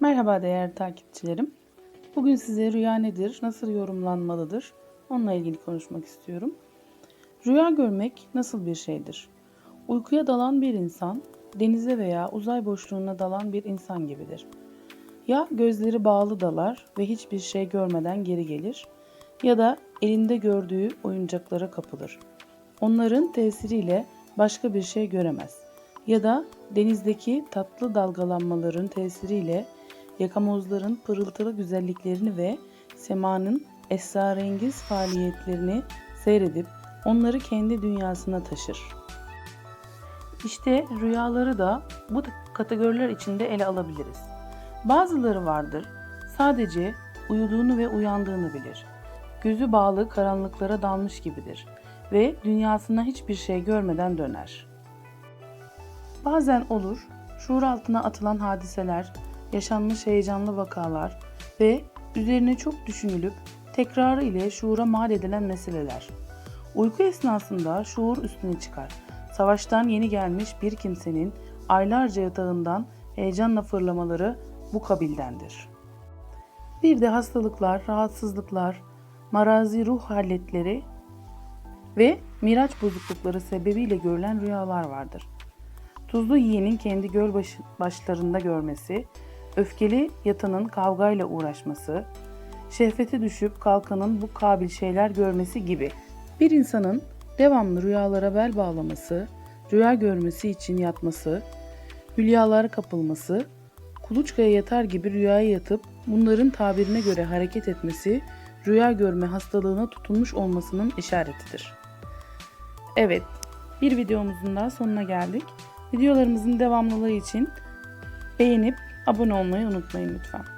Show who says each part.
Speaker 1: Merhaba değerli takipçilerim. Bugün size rüya nedir, nasıl yorumlanmalıdır onunla ilgili konuşmak istiyorum. Rüya görmek nasıl bir şeydir? Uykuya dalan bir insan, denize veya uzay boşluğuna dalan bir insan gibidir. Ya gözleri bağlı dalar ve hiçbir şey görmeden geri gelir ya da elinde gördüğü oyuncaklara kapılır. Onların tesiriyle başka bir şey göremez ya da denizdeki tatlı dalgalanmaların tesiriyle yakamozların pırıltılı güzelliklerini ve semanın esrarengiz faaliyetlerini seyredip onları kendi dünyasına taşır. İşte rüyaları da bu kategoriler içinde ele alabiliriz. Bazıları vardır, sadece uyuduğunu ve uyandığını bilir. Gözü bağlı karanlıklara dalmış gibidir ve dünyasına hiçbir şey görmeden döner. Bazen olur, şuur altına atılan hadiseler, yaşanmış heyecanlı vakalar ve üzerine çok düşünülüp tekrarı ile şuura mal edilen meseleler. Uyku esnasında şuur üstüne çıkar. Savaştan yeni gelmiş bir kimsenin aylarca yatağından heyecanla fırlamaları bu kabildendir. Bir de hastalıklar, rahatsızlıklar, marazi ruh halletleri ve miraç bozuklukları sebebiyle görülen rüyalar vardır. Tuzlu yiyenin kendi göl baş- başlarında görmesi, öfkeli yatanın kavgayla uğraşması, şehvete düşüp kalkanın bu kabil şeyler görmesi gibi. Bir insanın devamlı rüyalara bel bağlaması, rüya görmesi için yatması, hülyalara kapılması, kuluçkaya yatar gibi rüyaya yatıp bunların tabirine göre hareket etmesi, rüya görme hastalığına tutulmuş olmasının işaretidir. Evet, bir videomuzun daha sonuna geldik. Videolarımızın devamlılığı için beğenip abone olmayı unutmayın lütfen.